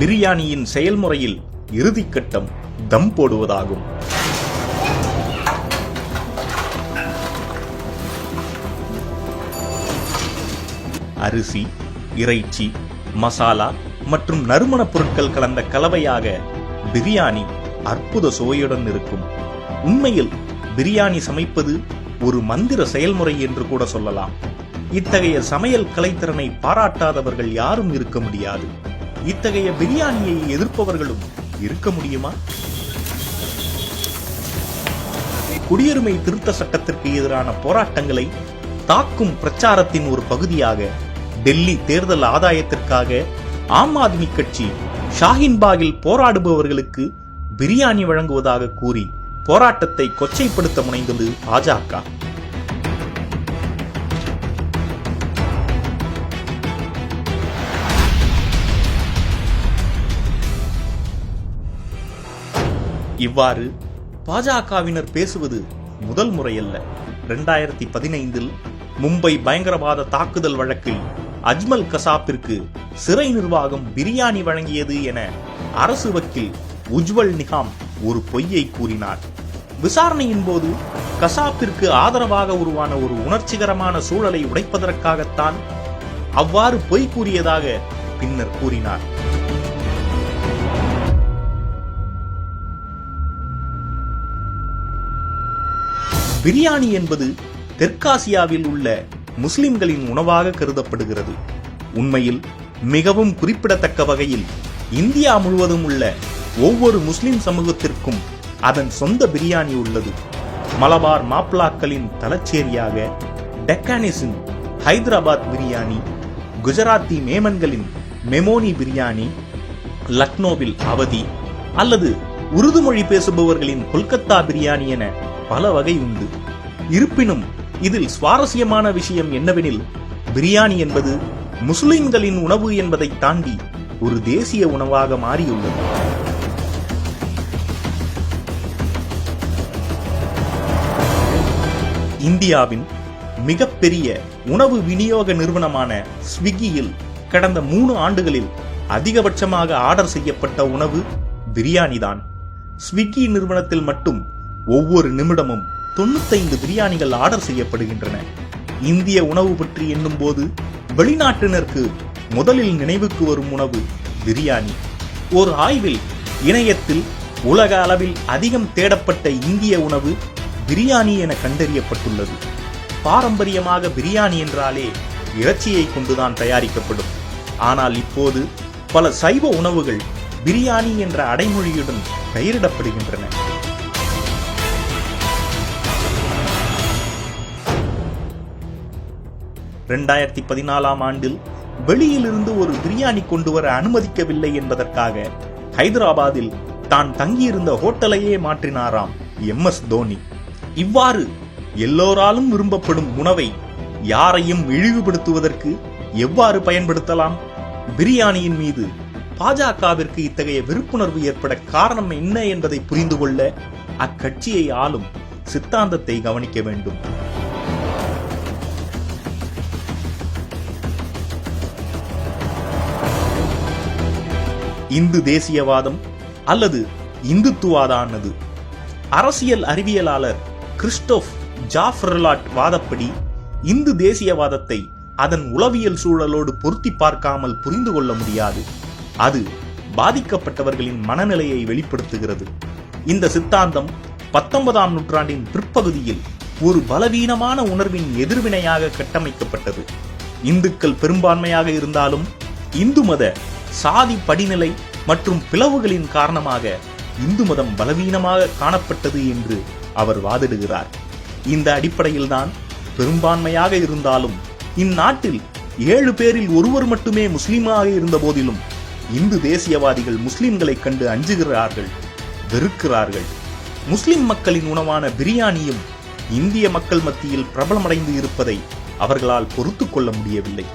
பிரியாணியின் செயல்முறையில் இறுதிக்கட்டம் தம் போடுவதாகும். அரிசி இறைச்சி மசாலா மற்றும் நறுமணப் பொருட்கள் கலந்த கலவையாக பிரியாணி அற்புத சுவையுடன் இருக்கும். உண்மையில் பிரியாணி சமைப்பது ஒரு மந்திர செயல்முறை என்று கூட சொல்லலாம். இத்தகைய சமையல் கலைத்திறனை பாராட்டாதவர்கள் யாரும் இருக்க முடியாது. இத்தகைய பிரியாணியை எதிர்ப்பவர்களும் இருக்க முடியுமா? குடியுரிமை திருத்த சட்டத்திற்கு எதிரான போராட்டங்களை தாக்கும் பிரச்சாரத்தின் ஒரு பகுதியாக டெல்லி தேர்தல் ஆதாயத்திற்காக ஆம் ஆத்மி கட்சி ஷாஹின்பாகில் போராடுபவர்களுக்கு பிரியாணி வழங்குவதாக கூறி போராட்டத்தை கொச்சைப்படுத்த முனைந்தது பாஜக. இவ்வாறு பாஜகவினர் பேசுவது முதல் முறையல்ல. ரெண்டாயிரத்தி பதினைந்தில் மும்பை பயங்கரவாத தாக்குதல் வழக்கில் அஜ்மல் கசாப்பிற்கு சிறை நிர்வாகம் பிரியாணி வழங்கியது என அரசு வக்கீல் உஜ்வல் நிகாம் ஒரு பொய்யை கூறினார். விசாரணையின் போது கசாப்பிற்கு ஆதரவாக உருவான ஒரு உணர்ச்சிகரமான சூழலை உடைப்பதற்காகத்தான் அவ்வாறு பொய் கூறியதாக பின்னர் கூறினார். பிரியாணி என்பது தெற்காசியாவில் உள்ள முஸ்லிம்களின் உணவாக கருதப்படுகிறது. உண்மையில் மிகவும் குறிப்பிடத்தக்க வகையில் இந்தியா முழுவதும் உள்ள ஒவ்வொரு முஸ்லிம் சமூகத்திற்கும் அதன் சொந்த பிரியாணி உள்ளது. மலபார் மாப்ளாக்களின் தலச்சேரியாக டெக்கானிஸின் ஹைதராபாத் பிரியாணி குஜராத்தி மேமன்களின் மெமோனி பிரியாணி லக்னோவில் அவதி அல்லது உருது மொழி பேசுபவர்களின் கொல்கத்தா பிரியாணி என பல வகை உண்டு. இருப்பினும் இதில் சுவாரஸ்யமான விஷயம் என்னவெனில் பிரியாணி என்பது முஸ்லிம்களின் உணவு என்பதை தாண்டி ஒரு தேசிய உணவாக மாறியுள்ளது. இந்தியாவின் மிகப்பெரிய உணவு விநியோக நிறுவனமான ஸ்விக்கியில் கடந்த மூணு ஆண்டுகளில் அதிகபட்சமாக ஆர்டர் செய்யப்பட்ட உணவு பிரியாணி தான் ஸ்விக்கி நிறுவனத்தில் மட்டும் ஒவ்வொரு நிமிடமும் தொண்ணூத்தைந்து பிரியாணிகள் ஆர்டர் செய்யப்படுகின்றன. இந்திய உணவு பற்றி எண்ணும்போது வெளிநாட்டினருக்கு முதலில் நினைவுக்கு வரும் உணவு பிரியாணி. ஒரு ஆய்வில் இணையத்தில் உலக அளவில் அதிகம் தேடப்பட்ட இந்திய உணவு பிரியாணி என கண்டறியப்பட்டுள்ளது. பாரம்பரியமாக பிரியாணி என்றாலே இறைச்சியை கொண்டுதான் தயாரிக்கப்படும். ஆனால் இப்போது பல சைவ உணவுகள் பிரியாணி என்ற அடைமொழியுடன் பெயரிடப்படுகின்றன. ரெண்டாயிரத்தி பதினாலாம் ஆண்டில் வெளியிலிருந்து ஒரு பிரியாணி கொண்டு வர அனுமதிக்கவில்லை என்பதற்காக ஹைதராபாத்தில் தான் தங்கியிருந்த ஹோட்டலையே மாற்றினாராம் எம் எஸ் தோனி. இவ்வாறு எல்லோராலும் விரும்பப்படும் உணவை யாரையும் இழிவுபடுத்துவதற்கு எவ்வாறு பயன்படுத்தலாம்? பிரியாணியின் மீது பாஜகவிற்கு இத்தகைய விருப்புணர்வு ஏற்பட காரணம் என்ன என்பதை புரிந்து கொள்ள அக்கட்சியை ஆளும் சித்தாந்தத்தை கவனிக்க வேண்டும். இந்து தேசியவாதம் அல்லது இந்துத்துவாதானது அரசியல் அறிவியலாளர் கிறிஸ்டோப் ஜாஃபர்லாட் வாதப்படி இந்து தேசியவாதத்தை அதன் உளவியல் சூழலோடு பொருத்தி பார்க்காமல் புரிந்து கொள்ள முடியாது. அது பாதிக்கப்பட்டவர்களின் மனநிலையை வெளிப்படுத்துகிறது. இந்த சித்தாந்தம் பத்தொன்பதாம் நூற்றாண்டின் பிற்பகுதியில் ஒரு பலவீனமான உணர்வின் எதிர்வினையாக கட்டமைக்கப்பட்டது. இந்துக்கள் பெரும்பான்மையாக இருந்தாலும் இந்து மத சாதி படிநிலை மற்றும் பிளவுகளின் காரணமாக இந்து மதம் பலவீனமாக காணப்பட்டது என்று அவர் வாதிடுகிறார். இந்த அடிப்படையில்தான் பெரும்பான்மையாக இருந்தாலும் இந்நாட்டில் ஏழு பேரில் ஒருவர் மட்டுமே முஸ்லீமாக இருந்த போதிலும் இந்து தேசியவாதிகள் முஸ்லிம்களை கண்டு அஞ்சுகிறார்கள் வெறுக்கிறார்கள். முஸ்லிம் மக்களின் உணவான பிரியாணியும் இந்திய மக்கள் மத்தியில் பிரபலமடைந்து இருப்பதை அவர்களால் பொறுத்து கொள்ள முடியவில்லை.